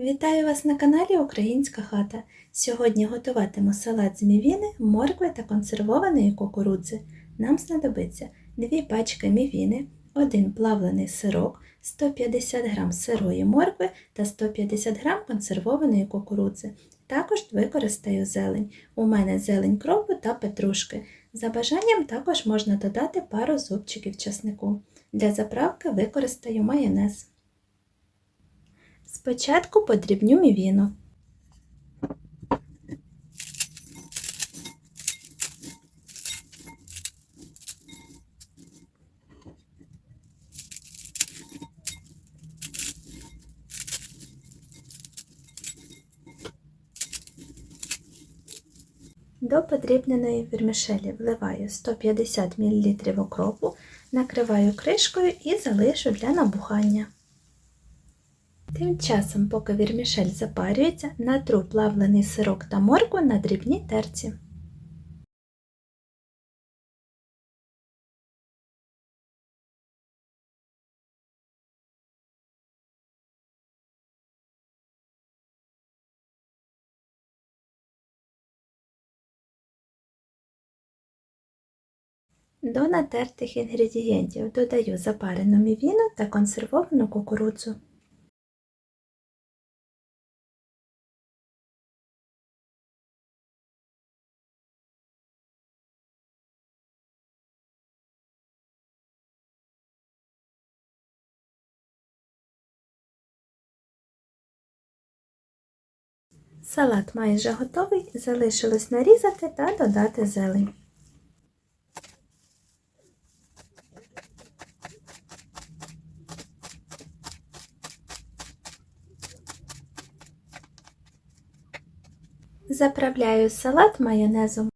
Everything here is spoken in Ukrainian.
Вітаю вас на каналі Українська хата. Сьогодні готуватиму салат з мівіни, моркви та консервованої кукурудзи. Нам знадобиться 2 пачки мівіни, 1 плавлений сирок, 150 г сирої моркви та 150 г консервованої кукурудзи. Також використаю зелень. У мене зелень кропу та петрушки. За бажанням також можна додати пару зубчиків часнику. Для заправки використаю майонез. Спочатку подрібню мівіну. До подрібненої вермішелі вливаю 150 мл окропу, накриваю кришкою і залишу для набухання. Тим часом, поки вірмішель запарюється, натру плавлений сирок та моркву на дрібній терці. До натертих інгредієнтів додаю запарену мівіну та консервовану кукурудзу. Салат майже готовий, залишилось нарізати та додати зелень. Заправляю салат майонезом.